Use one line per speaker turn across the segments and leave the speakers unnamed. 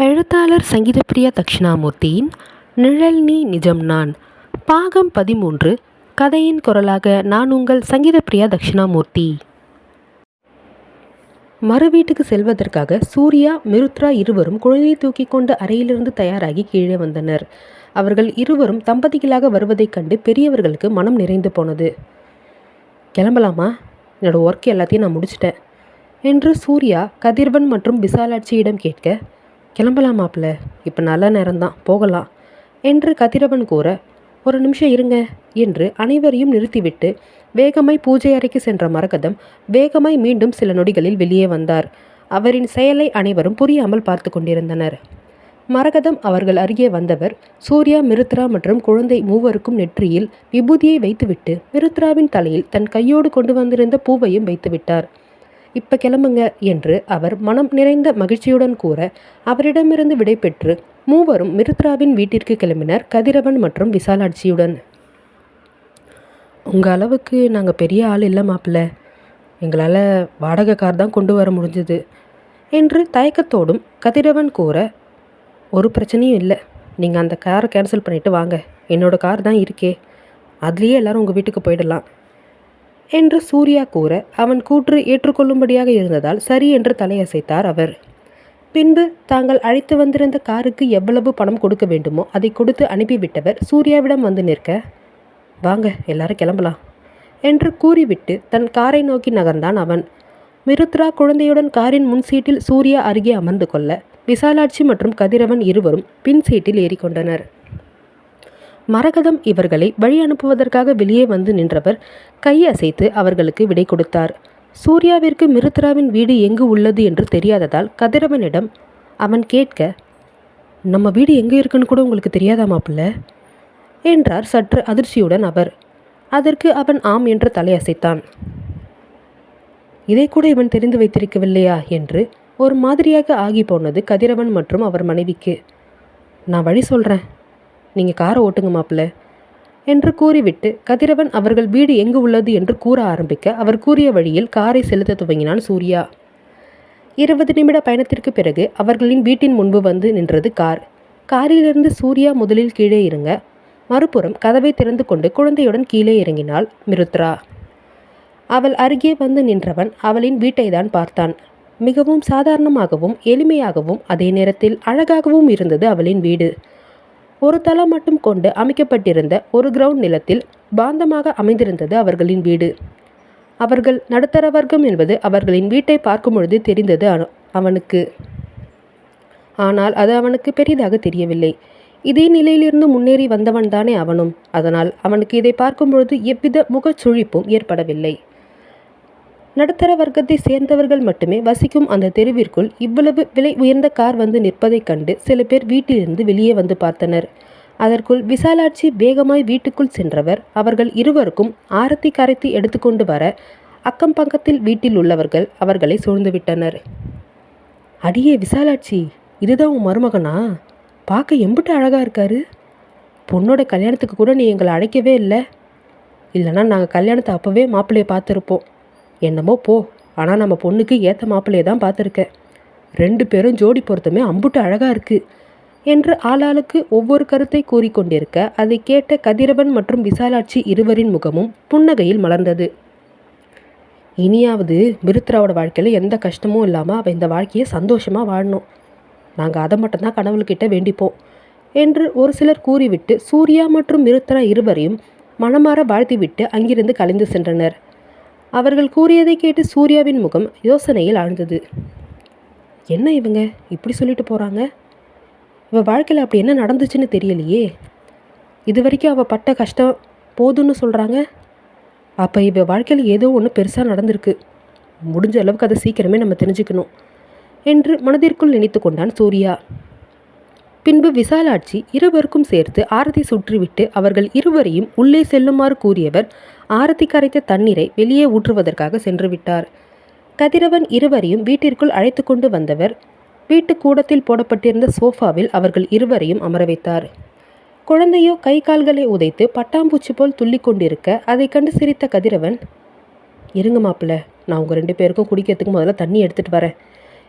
எழுத்தாளர் சங்கீதப்பிரியா தட்சிணாமூர்த்தியின் நிழல் நீ நிஜம் நான் பாகம் பதிமூன்று கதையின் குரலாக நான் உங்கள் சங்கீதப்பிரியா தட்சிணாமூர்த்தி. மறு வீட்டுக்கு செல்வதற்காக சூர்யா மிருத்ரா இருவரும் குழந்தையை தூக்கி கொண்டு அறையிலிருந்து தயாராகி கீழே வந்தனர். அவர்கள் இருவரும் தம்பதிகளாக வருவதைக் கண்டு பெரியவர்களுக்கு மனம் நிறைந்து போனது. கிளம்பலாமா? என்னோடய ஒர்க் எல்லாத்தையும் நான் முடிச்சிட்டேன் என்று சூர்யா கதிர்வன் மற்றும் விசாலாட்சியிடம் கேட்க கிளம்பலாம் மாப்பிள்ள. இப்போ நல்ல நேரம்தான். போகலாம். என்று கதிரவன் கூற ஒரு நிமிஷம் இருங்க என்று அனைவரையும் நிறுத்திவிட்டு வேகமாய் பூஜை அறைக்கு சென்ற மரகதம் வேகமாய் மீண்டும் சில நொடிகளில் வெளியே வந்தார். அவரின் செயலை அனைவரும் புரியாமல் பார்த்து கொண்டிருந்தனர். மரகதம் அவர்கள் அருகே வந்தவர் சூர்யா மிருத்ரா மற்றும் குழந்தை மூவருக்கும் நெற்றியில் விபூதியை வைத்துவிட்டு மிருத்ராவின் தலையில் தன் கையோடு கொண்டு வந்திருந்த பூவையும் வைத்துவிட்டார். இப்ப கிளம்புங்க என்று அவர் மனம் நிறைந்த மகிழ்ச்சியுடன் கூற அவரிடமிருந்து விடைபெற்று மூவரும் மிருத்ராவின் வீட்டிற்கு கிளம்பினர் கதிரவன் மற்றும் விசாலாட்சியுடன். உங்கள் அளவுக்கு நாங்கள் பெரிய ஆள் இல்லை மாப்பிள்ள. எங்களால் வாடகை கார் தான் கொண்டு வர முடிஞ்சது என்று தயக்கத்தோடும் கதிரவன் கூற ஒரு பிரச்சனையும் இல்லை. நீங்கள் அந்த காரை கேன்சல் பண்ணிவிட்டு வாங்க. என்னோடய கார் தான் இருக்கே. அதுலேயே எல்லோரும் உங்கள் வீட்டுக்கு போயிடலாம். என்று சூர்யா கூற அவன் கூற்று ஏற்றுக்கொள்ளும்படியாக இருந்ததால் சரி என்று தலையசைத்தார் அவர். பின்பு தாங்கள் அழைத்து வந்திருந்த காருக்கு எவ்வளவு பணம் கொடுக்க வேண்டுமோ அதை கொடுத்து அனுப்பிவிட்டவர் சூர்யாவிடம் வந்து நிற்க வாங்க எல்லாரும் கிளம்பலாம் என்று கூறிவிட்டு தன் காரை நோக்கி நகர்ந்தான் அவன். மிருத்ரா குழந்தையுடன் காரின் முன் சீட்டில் சூர்யா அருகே அமர்ந்து கொள்ள விசாலாட்சி மற்றும் கதிரவன் இருவரும் பின் சீட்டில் ஏறிக்கொண்டனர். மரகதம் இவர்களை வழி அனுப்புவதற்காக வெளியே வந்து நின்றவர் கையசைத்து அவர்களுக்கு விடை கொடுத்தார். சூர்யாவிற்கு மிருத்ராவின் வீடு எங்கு உள்ளது என்று தெரியாததால் கதிரவனிடம் அவன் கேட்க நம்ம வீடு எங்கே இருக்குன்னு கூட உங்களுக்கு தெரியாதா மாப்பிள்ள? என்றார் சற்று அதிர்ச்சியுடன் அவர். அதற்கு அவன் ஆம் என்று தலையசைத்தான் இதை கூட இவன் தெரிந்து வைத்திருக்கவில்லையா? என்று ஒரு மாதிரியாக ஆகி போனது கதிரவன் மற்றும் அவர் மனைவிக்கு. நான் வழி சொல்கிறேன் நீங்கள் காரை ஓட்டுங்க மாப்பிள்ள என்று கூறிவிட்டு கதிரவன் அவர்கள் வீடு எங்கு உள்ளது என்று கூற ஆரம்பிக்க அவர் கூறிய வழியில் காரை செலுத்த துவங்கினான் சூர்யா. இருபது நிமிட பயணத்திற்கு பிறகு அவர்களின் வீட்டின் முன்பு வந்து நின்றது கார். காரிலிருந்து சூர்யா முதலில் கீழே இறங்க மறுபுறம் கதவை திறந்து கொண்டு குழந்தையுடன் கீழே இறங்கினாள் மிருத்ரா. அவள் அருகே வந்து நின்றவன் அவளின் வீட்டை தான் பார்த்தான். மிகவும் சாதாரணமாகவும் எளிமையாகவும் அதே நேரத்தில் அழகாகவும் இருந்தது அவளின் வீடு. ஒரு தளம் மட்டும் கொண்டு அமைக்கப்பட்டிருந்த ஒரு கிரவுண்ட் நிலத்தில் பாந்தமாக அமைந்திருந்தது அவர்களின் வீடு. அவர்கள் நடுத்தர வர்க்கம் என்பது அவர்களின் வீட்டை பார்க்கும் பொழுது தெரிந்தது அவனுக்கு. ஆனால் அது அவனுக்கு பெரிதாக தெரியவில்லை. இதே நிலையிலிருந்து முன்னேறி வந்தவன் தானே அவனும். அதனால் அவனுக்கு இதை பார்க்கும் பொழுது எவ்வித முகச்சுழிப்பும் ஏற்படவில்லை. நடுத்தர வர்க்கத்தை சேர்ந்தவர்கள் மட்டுமே வசிக்கும் அந்த தெருவிற்குள் இவ்வளவு விலை உயர்ந்த கார் வந்து நிற்பதைக் கண்டு சில பேர் வீட்டிலிருந்து வெளியே வந்து பார்த்தனர். அதற்குள் விசாலாட்சி வேகமாய் வீட்டுக்குள் சென்றவர். அவர்கள் இருவருக்கும் ஆரத்தி கரைத்தி எடுத்துக்கொண்டு வர அக்கம் பக்கத்தில் வீட்டில் உள்ளவர்கள் அவர்களை சூழ்ந்துவிட்டனர் அடியே விசாலாட்சி இதுதான் உன் மருமகனா? பார்க்க எம்பிட்டு அழகாக இருக்காரு. பொண்ணோட கல்யாணத்துக்கு கூட நீ எங்களை அழைக்கவே இல்லை. இல்லைன்னா நாங்கள் கல்யாணத்தை அப்போவே மாப்பிள்ளையை பார்த்துருப்போம். என்னமோ போ ஆனால் நம்ம பொண்ணுக்கு ஏற்ற மாப்பிள்ளையை தான் பார்த்துருக்கேன் ரெண்டு பேரும் ஜோடி பொருத்தமே அம்புட்டு அழகாக இருக்குது என்று ஆளாளுக்கு ஒவ்வொரு கருத்தை கூறிக்கொண்டிருக்க அதை கேட்ட கதிரவன் மற்றும் விசாலாட்சி இருவரின் முகமும் புன்னகையில் மலர்ந்தது. இனியாவது மிருத்ராவோட வாழ்க்கையில் எந்த கஷ்டமும் இல்லாமல் அவள் இந்த வாழ்க்கையை சந்தோஷமாக வாழணும். நாங்கள் அதை மட்டும்தான் கடவுள்கிட்ட வேண்டிப்போம் என்று ஒரு சிலர் கூறிவிட்டு சூர்யா மற்றும் மிருத்ரா இருவரையும் மனமாற வாழ்த்திவிட்டு அங்கிருந்து கலைந்து சென்றனர். அவர்கள் கூறியதை கேட்டு சூர்யாவின் முகம் யோசனையில் ஆழ்ந்தது. என்ன இவங்க? இப்படி சொல்லிட்டு போகிறாங்க இவ வாழ்க்கையில் அப்படி என்ன நடந்துச்சுன்னு தெரியலையே. இது வரைக்கும் அவள் பட்ட கஷ்டம் போதும்னு சொல்கிறாங்க அப்போ இவ வாழ்க்கையில் ஏதோ ஒன்று பெருசாக நடந்திருக்கு. முடிஞ்ச அளவுக்கு அதை சீக்கிரமே நம்ம தெரிஞ்சுக்கணும் என்று மனதிற்குள் நினைத்து கொண்டான் சூர்யா. பின்பு விசாலாட்சி இருவருக்கும் சேர்த்து ஆரத்தி சுற்றிவிட்டு அவர்கள் இருவரையும் உள்ளே செல்லுமாறு கூறியவர் ஆரத்தி கரைத்த தண்ணீரை வெளியே ஊற்றுவதற்காக சென்று விட்டார். கதிரவன் இருவரையும் வீட்டிற்குள் அழைத்து கொண்டு வந்தவர் வீட்டு கூடத்தில் போடப்பட்டிருந்த சோஃபாவில் அவர்கள் இருவரையும் அமர வைத்தார். குழந்தையோ கை கால்களை உதைத்து பட்டாம்பூச்சி போல் துள்ளி கொண்டிருக்க அதை கண்டு சிரித்த கதிரவன் இருங்க மாப்பிள்ள நான் உங்கள் ரெண்டு பேருக்கும் குடிக்கிறதுக்கு முதல்ல தண்ணி எடுத்துகிட்டு வரேன்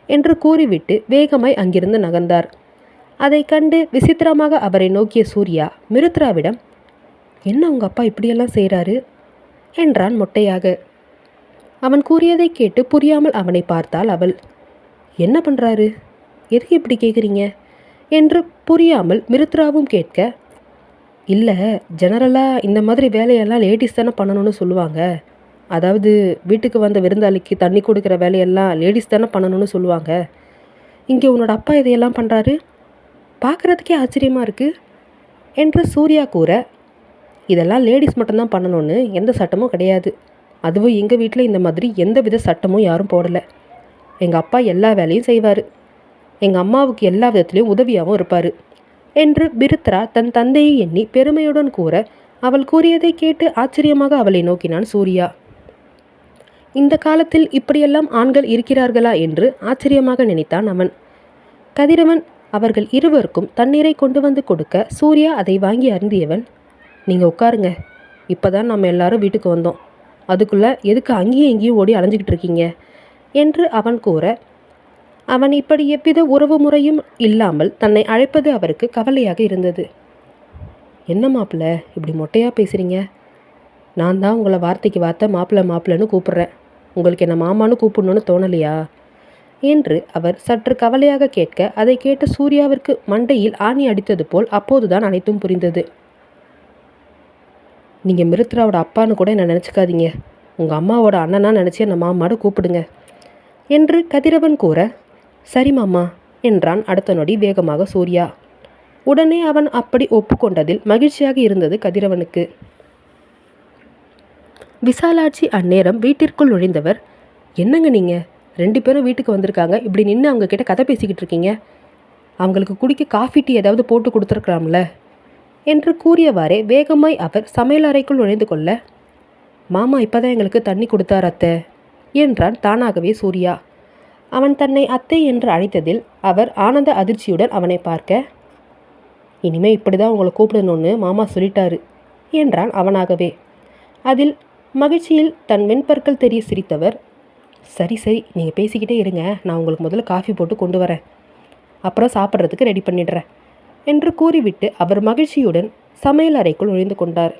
என்று கூறிவிட்டு வேகமாய் அங்கிருந்து நகர்ந்தார். அதை கண்டு விசித்திரமாக அவரை நோக்கிய சூர்யா மிருத்ராவிடம் என்ன உங்கள் அப்பா இப்படியெல்லாம் செய்கிறாரு என்றான் மொட்டையாக. அவன் கூறியதை கேட்டு புரியாமல் அவனை பார்த்தாள் அவள். என்ன பண்ணுறாரு எதுக்கு இப்படி கேட்குறீங்க என்று புரியாமல் மிருத்ராவும் கேட்க இல்லை ஜெனரலாக இந்த மாதிரி வேலையெல்லாம் லேடிஸ் தானே பண்ணணும்னு சொல்லுவாங்க. அதாவது வீட்டுக்கு வந்த விருந்தாளிக்கு தண்ணி கொடுக்குற வேலையெல்லாம் லேடிஸ் தானே பண்ணணும்னு சொல்லுவாங்க. இங்கே உன்னோட அப்பா இதையெல்லாம் பண்ணுறாரு பார்க்குறதுக்கே ஆச்சரியமாக இருக்குது என்று சூர்யா கூற இதெல்லாம் லேடிஸ் மட்டும்தான் பண்ணணும்னு எந்த சட்டமும் கிடையாது. அதுவும் எங்கள் வீட்டில் இந்த மாதிரி எந்த வித சட்டமும் யாரும் போடலை. எங்கள் அப்பா எல்லா வேலையும் செய்வார். எங்கள் அம்மாவுக்கு எல்லா விதத்துலேயும் உதவியாகவும் இருப்பார். என்று பிருத்ரா தன் தந்தையை எண்ணி பெருமையுடன் கூற அவள் கூறியதை கேட்டு ஆச்சரியமாக அவளை நோக்கினான் சூர்யா. இந்த காலத்தில் இப்படியெல்லாம் ஆண்கள் இருக்கிறார்களா என்று ஆச்சரியமாக நினைத்தான் அவன். கதிரவன் அவர்கள் இருவருக்கும் தண்ணீரை கொண்டு வந்து கொடுக்க சூர்யா அதை வாங்கி அருந்தியவன் நீங்கள் உட்காருங்க. இப்போ தான் நம்ம எல்லாரும் வீட்டுக்கு வந்தோம். அதுக்குள்ளே எதுக்கு அங்கேயும் இங்கேயும் ஓடி அலைஞ்சிக்கிட்டு இருக்கீங்க? என்று அவன் கூற அவன் இப்படி எவ்வித உறவு முறையும் இல்லாமல் தன்னை அழைப்பது அவருக்கு கவலையாக இருந்தது. என்ன மாப்பிள்ள இப்படி மொட்டையாக பேசுகிறீங்க நான் தான் உங்களை வார்த்தைக்கு வார்த்தை மாப்பிள்ள மாப்பிள்ளன்னு கூப்பிட்றேன். உங்களுக்கு என்ன மாமான்னு கூப்பிடணும்னு தோணலையா? என்று அவர் சற்று கவலையாக கேட்க அதை கேட்ட சூர்யாவிற்கு மண்டையில் ஆணி அடித்தது போல் அப்போதுதான் அனைத்தும் புரிந்தது. நீங்கள் மிருத்ராவோட அப்பான்னு கூட என்ன நினச்சிக்காதீங்க. உங்கள் அம்மாவோட அண்ணனா நினச்சி என்னை மாமாவோட கூப்பிடுங்க. என்று கதிரவன் கூற சரி மாமா என்றான் அடுத்த நொடி வேகமாக சூர்யா. உடனே அவன் அப்படி ஒப்புக்கொண்டதில் மகிழ்ச்சியாக இருந்தது கதிரவனுக்கு. விசாலாட்சி அந்நேரம் வீட்டிற்குள் நுழைந்தவர் என்னங்க நீங்கள் ரெண்டு பேரும் வீட்டுக்கு வந்திருக்காங்க. இப்படி நின்று அவங்க கிட்ட கதை பேசிக்கிட்டு இருக்கீங்க. அவங்களுக்கு குடிக்க காஃபி டீ ஏதாவது போட்டு கொடுத்துருக்கலாம்ல. என்று கூறியவாறே வேகமாய் அவர் சமையல் அறைக்குள் நுழைந்து கொள்ள மாமா இப்போதான் எங்களுக்கு தண்ணி கொடுத்தார் அத்தை என்றான் தானாகவே சூர்யா. அவன் தன்னை அத்தை என்று அழைத்ததில் அவர் ஆனந்த அதிர்ச்சியுடன் அவனை பார்க்க இனிமே இப்படி தான் உங்களை கூப்பிடணும்னு மாமா சொல்லிட்டாரு என்றான் அவனாகவே. அதில் மகிழ்ச்சியில் தன் வெண்பற்கள் தெரிய சிரித்தவர் சரி சரி நீங்கள் பேசிக்கிட்டே இருங்க நான் உங்களுக்கு முதல்ல காஃபி போட்டு கொண்டு வரேன். அப்புறம் சாப்பிட்றதுக்கு ரெடி பண்ணிடுறேன். என்று கூறிவிட்டு அவர் மகிழ்ச்சியுடன் சமையல் அறைக்குள் நுழைந்து கொண்டார்.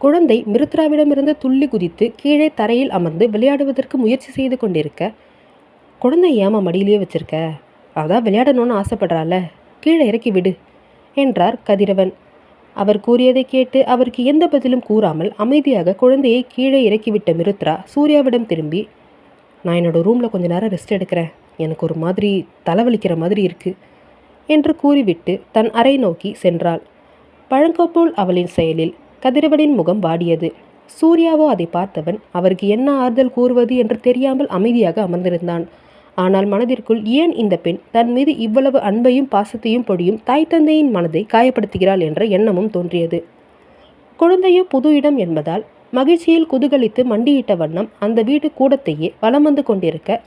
குழந்தை மிருத்ராவிடமிருந்து துள்ளி குதித்து கீழே தரையில் அமர்ந்து விளையாடுவதற்கு முயற்சி செய்து கொண்டிருக்க குழந்தை ஏமா மடியிலேயே வச்சிருக்க? அதான் விளையாடணும்னு ஆசைப்படுறால கீழே இறக்கி விடு என்றார் கதிரவன். அவர் கூறியதை கேட்டு அவருக்கு எந்த பதிலும் கூறாமல் அமைதியாக குழந்தையை கீழே இறக்கிவிட்ட மிருத்ரா சூர்யாவிடம் திரும்பி நான் என்னோட ரூமில் கொஞ்ச நேரம் ரெஸ்ட் எடுக்கிறேன். எனக்கு ஒரு மாதிரி தலைவலிக்கிற மாதிரி இருக்குது என்று கூறிவிட்டு தன் அறை நோக்கி சென்றாள். பழங்கோப்போல் அவளின் செயலில் கதிரவனின் முகம் வாடியது. சூர்யாவோ அதை பார்த்தவன் அவருக்கு என்ன ஆறுதல் கூறுவது என்று தெரியாமல் அமைதியாக அமர்ந்திருந்தான். ஆனால் மனதிற்குள் ஏன் இந்த பெண் தன் மீது இவ்வளவு அன்பையும் பாசத்தையும் பொடியும் தாய் தந்தையின் மனதை காயப்படுத்துகிறாள் என்ற எண்ணமும் தோன்றியது. குழந்தையோ புது இடம் என்பதால் மகிழ்ச்சியில் குதூகலித்து மண்டியிட்ட வண்ணம் அந்த வீடு கூடத்தையே வலம் வந்து கொண்டிருக்க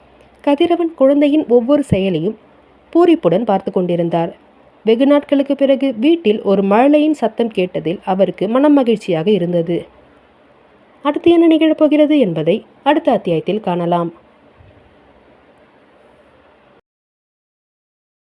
கதிரவன் குழந்தையின் ஒவ்வொரு செயலையும் பூரிப்புடன் பார்த்து கொண்டிருந்தார். வெகு நாட்களுக்கு பிறகு வீட்டில் ஒரு மழலையின் சத்தம் கேட்டதில் அவருக்கு மனம் மகிழ்ச்சியாக இருந்தது. அடுத்து என்ன நிகழப்போகிறது என்பதை அடுத்த அத்தியாயத்தில் காணலாம்.